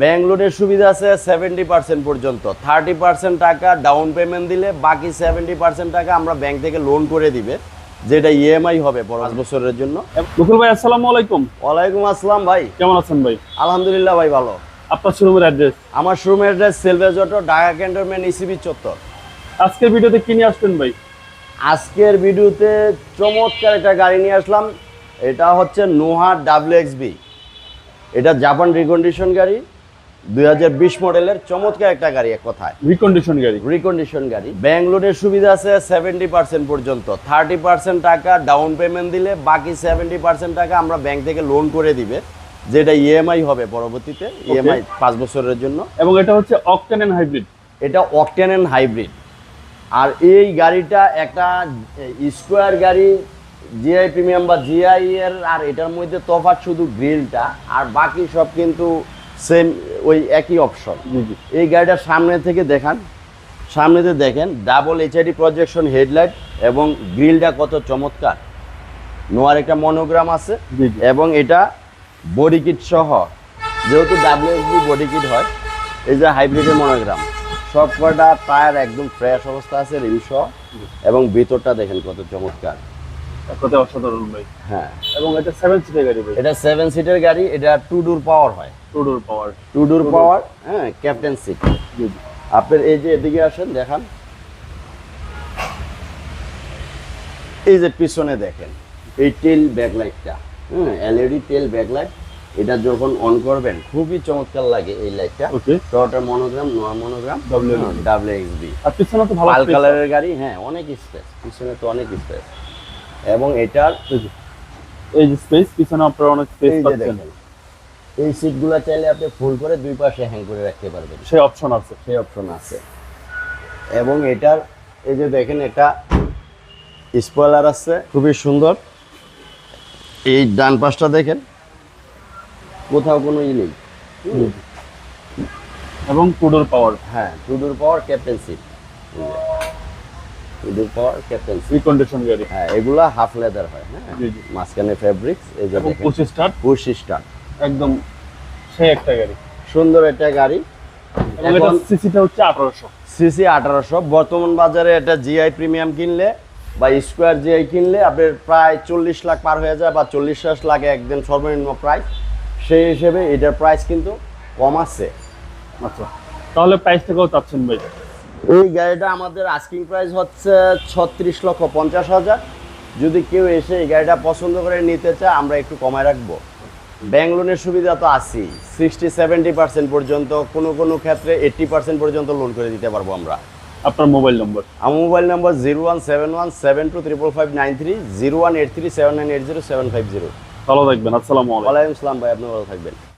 ব্যাঙ্গলোরের সুবিধা আছে seventy percent পর্যন্ত। থার্টি পার্সেন্ট টাকা ডাউন পেমেন্ট দিলে বাকি সেভেন্টি পার্সেন্ট টাকা আমরা ব্যাংক থেকে লোন করে দিবে যেটা ইএমআই হবে পাঁচ বছরের জন্য। মুকুল ভাই আসসালামু আলাইকুম। ওয়ালাইকুম আসসালাম ভাই। কেমন আছেন ভাই? আলহামদুলিল্লাহ ভাই ভালো। আপনার শোরুমের অ্যাড্রেস আমার শোরুমের address salvage auto Dhaka cantonment ECB চত্বর। আজকের ভিডিওতে কি নিয়ে আসবেন ভাই? আজকের ভিডিওতে চমৎকার একটা গাড়ি নিয়ে আসলাম। এটা হচ্ছে নোহা ডাব্লিউ এক্সবি এটা জাপান রিকন্ডিশন গাড়ি। দু হাজার বিশ মডেলের চমৎকার একটা গাড়ি এক কথায়। রিকন্ডিশন গাড়ি। রিকন্ডিশন গাড়ি। ব্যাঙ্গলোরের সুবিধা আছে সেভেন্টি পার্সেন্ট পর্যন্ত। থার্টি পার্সেন্ট টাকা ডাউন পেমেন্ট দিলে বাকি সেভেন্টি পার্সেন্ট টাকা আমরা ব্যাংক থেকে লোন করে দিবে যেটা ইএমআই হবে পরবর্তীতে ইএমআই পাঁচ বছরের জন্য। এবং এটা হচ্ছে অকটেন এন্ড হাইব্রিড এটা অকটেন অ্যান্ড হাইব্রিড আর এই গাড়িটা একটা স্কোয়ার গাড়ি জিআই প্রিমিয়াম বা জিআই এর আর এটার মধ্যে তফাৎ শুধু গ্রিলটা আর বাকি সব কিন্তু সেম ওই একই অপশন এই গাড়িটার সামনে থেকে দেখান। সামনেতে দেখেন ডাবল এইচআইডি প্রজেকশন হেডলাইট এবং গ্রিলটা কত চমৎকার। নোয়ার একটা মনোগ্রাম আছে এবং এটা বডি কিট সহ। যেহেতু ডাব্লিউএসবি বডি কিট হয় এই যে হাইব্রিডের মনোগ্রাম সব কটা টায়ার একদম ফ্রেশ অবস্থা আছে রিম সহ। এবং ভিতরটা দেখেন কত চমৎকার। কথায় অসাধারণ ভাই হ্যাঁ। এবং এটা সেভেন সিটের গাড়ি ভাই এটা সেভেন সিটের গাড়ি এটা টু ডোর পাওয়ার হয় two door power two door power হ্যাঁ ক্যাপ্টেন সিট আপনার এই যে এদিকে আসেন দেখান। এই যে পিছনে দেখেন এই টেল ব্যাকলাইটটা হ্যাঁ এলইডি টেল ব্যাকলাইট এটা যখন অন করবেন খুবই চমৎকার লাগে এই লাইটটা Toyota monogram Noah monogram W XB আর পিছনে তো ভালো কালারের গাড়ি হ্যাঁ অনেক স্পেস পিছনে তো অনেক স্পেস এবং এটার এই যে- স্পেস পিছনে আপনারা অনেক স্পেস পাচ্ছেন। এই সিটগুলো চাইলে আপনি ফুল করে দুই পাশে হ্যাং করে রাখতে পারবেন। সেই অপশন আছে। সেই অপশন আছে। এবং এটার এই যে দেখেন এটা স্পয়লার আছে খুবই সুন্দর। এই ডান পাশটা দেখেন কোথাও কোনো ই নেই। এবং টু ডোর পাওয়ার হ্যাঁ two door power captain seat two door power captain seat recondition গাড়ি হ্যাঁ এগুলা হাফ লেদার হয় হ্যাঁ। মাঝখানে ফেব্রিক্স এই যে পঁচিশ স্টার্ট পুশ স্টার্ট একদম সেই একটা গাড়ি। সুন্দর একটা গাড়ি। এখন সিসিটা হচ্ছে আঠারোশো। সিসি আঠারোশো। বর্তমান বাজারে এটা জিআই প্রিমিয়াম কিনলে বা স্কোয়ার জিআই কিনলে আপনার প্রায় চল্লিশ লাখ পার হয়ে যায় বা চল্লিশ লাখে একদম সর্বনিম্ন প্রাইস সেই হিসেবে এটার প্রাইস কিন্তু কম আছে। আচ্ছা তাহলে প্রাইস থেকেও চাচ্ছেন ভাই। এই গাড়িটা আমাদের আস্কিং প্রাইস হচ্ছে ছত্রিশ লক্ষ পঞ্চাশ হাজার। যদি কেউ এসে এই গাড়িটা পছন্দ করে নিতে চায় আমরা একটু কমায় রাখব। ব্যাংক লোনের সুবিধা তো আছেই। সিক্সটি সেভেন্টি পার্সেন্ট পর্যন্ত কোনো কোনো ক্ষেত্রে এইট্টি পার্সেন্ট পর্যন্ত লোন করে দিতে পারব আমরা। আপনার মোবাইল নম্বর আমার mobile number zero one seven one seven two triple five nine three zero one eight three seven nine eight zero seven five zero ভালো থাকবেন আসসালামু আলাইকুম। ওয়ালাইকুম আসসালাম ভাই আপনি ভালো থাকবেন।